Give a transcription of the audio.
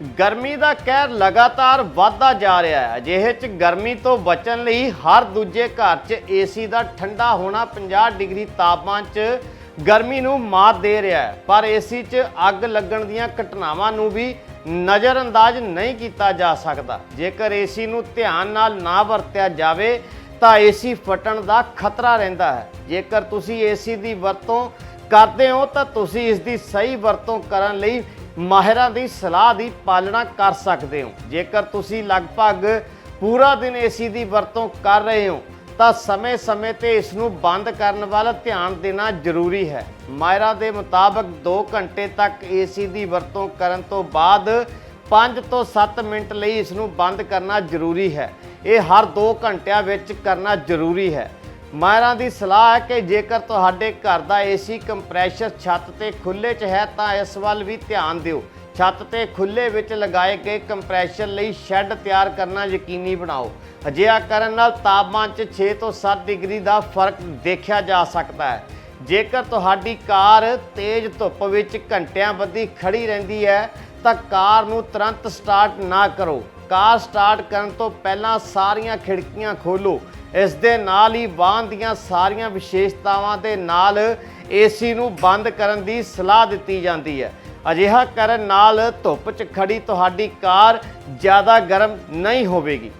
ਗਰਮੀ ਦਾ ਕਹਿਰ ਲਗਾਤਾਰ ਵਧਦਾ ਜਾ ਰਿਹਾ ਹੈ। ਅਜਿਹੇ 'ਚ ਗਰਮੀ ਤੋਂ ਬਚਣ ਲਈ ਹਰ ਦੂਜੇ ਘਰ 'ਚ ਏਸੀ ਦਾ ਠੰਡਾ ਹੋਣਾ 50 ਡਿਗਰੀ ਤਾਪਮਾਨ 'ਚ ਗਰਮੀ ਨੂੰ ਮਾਤ ਦੇ ਰਿਹਾ ਹੈ। ਪਰ ਏਸੀ 'ਚ ਅੱਗ ਲੱਗਣ ਦੀਆਂ ਘਟਨਾਵਾਂ ਨੂੰ ਵੀ ਨਜ਼ਰਅੰਦਾਜ਼ ਨਹੀਂ ਕੀਤਾ ਜਾ ਸਕਦਾ। ਜੇਕਰ ਏਸੀ ਨੂੰ ਧਿਆਨ ਨਾਲ ਨਾ ਵਰਤਿਆ ਜਾਵੇ, ਤਾਂ ਏਸੀ ਫਟਣ ਦਾ ਖਤਰਾ ਰਹਿੰਦਾ ਹੈ। ਜੇਕਰ ਤੁਸੀਂ ਏਸੀ ਦੀ ਵਰਤੋਂ ਕਰਦੇ ਹੋ, ਤਾਂ ਤੁਸੀਂ ਇਸ ਦੀ ਸਹੀ ਵਰਤੋਂ ਕਰਨ ਲਈ ਮਾਹਿਰਾਂ ਦੀ ਸਲਾਹ ਦੀ ਪਾਲਣਾ ਕਰ ਸਕਦੇ ਹੋ। ਜੇਕਰ ਤੁਸੀਂ ਲਗਭਗ ਪੂਰਾ ਦਿਨ ਏਸੀ ਦੀ ਵਰਤੋਂ ਕਰ ਰਹੇ ਹੋ, ਤਾਂ ਸਮੇਂ-ਸਮੇਂ ਤੇ ਇਸ ਨੂੰ ਬੰਦ ਕਰਨ ਵੱਲ ਧਿਆਨ ਦੇਣਾ ਜ਼ਰੂਰੀ ਹੈ। ਮਾਹਿਰਾਂ ਦੇ ਮੁਤਾਬਕ 2 ਘੰਟੇ ਤੱਕ ਏਸੀ ਦੀ ਵਰਤੋਂ ਕਰਨ ਤੋਂ ਬਾਅਦ 5 ਤੋਂ 7 ਮਿੰਟ ਲਈ ਇਸ ਨੂੰ ਬੰਦ ਕਰਨਾ ਜ਼ਰੂਰੀ ਹੈ। ਇਹ ਹਰ 2 ਘੰਟਿਆਂ ਵਿੱਚ ਕਰਨਾ ਜ਼ਰੂਰੀ ਹੈ। ਮਾਹਿਰਾਂ ਦੀ ਸਲਾਹ ਹੈ ਕਿ ਜੇਕਰ ਤੁਹਾਡੇ ਘਰ ਦਾ ਏਸੀ ਕੰਪਰੈਸ਼ਰ ਛੱਤ ਤੇ ਖੁੱਲੇ 'ਚ ਹੈ ਤਾਂ ਇਸ ਵੱਲ ਵੀ ਧਿਆਨ ਦਿਓ। ਛੱਤ ਤੇ ਖੁੱਲੇ ਵਿੱਚ ਲਗਾਏ ਗਏ ਕੰਪਰੈਸ਼ਰ ਲਈ ਸ਼ੈੱਡ ਤਿਆਰ ਕਰਨਾ ਯਕੀਨੀ ਬਣਾਓ। ਅਜਿਹਾ ਕਰਨ ਨਾਲ ਤਾਪਮਾਨ 'ਚ 6 ਤੋਂ 7 ਡਿਗਰੀ ਦਾ ਫ਼ਰਕ ਦੇਖਿਆ ਜਾ ਸਕਦਾ ਹੈ। ਜੇਕਰ ਤੁਹਾਡੀ ਕਾਰ ਤੇਜ਼ ਧੁੱਪ ਵਿੱਚ ਘੰਟਿਆਂ ਬੱਧੀ ਖੜੀ ਰਹਿੰਦੀ ਹੈ, ਤਾਂ ਕਾਰ ਨੂੰ ਤੁਰੰਤ ਸਟਾਰਟ ਨਾ ਕਰੋ। ਕਾਰ ਸਟਾਰਟ ਕਰਨ ਤੋਂ ਪਹਿਲਾਂ ਸਾਰੀਆਂ ਖਿੜਕੀਆਂ ਖੋਲੋ ਇਸ ਦੇ ਨਾਲ ਹੀ ਵਾਹਨ ਦੀਆਂ ਸਾਰੀਆਂ ਵਿਸ਼ੇਸ਼ਤਾਵਾਂ ਦੇ ਨਾਲ ਏਸੀ ਨੂੰ ਬੰਦ ਕਰਨ ਦੀ ਸਲਾਹ ਦਿੱਤੀ ਜਾਂਦੀ ਹੈ। ਅਜਿਹਾ ਕਰਨ ਨਾਲ ਧੁੱਪ 'ਚ ਖੜੀ ਤੁਹਾਡੀ ਕਾਰ ਜ਼ਿਆਦਾ ਗਰਮ ਨਹੀਂ ਹੋਵੇਗੀ।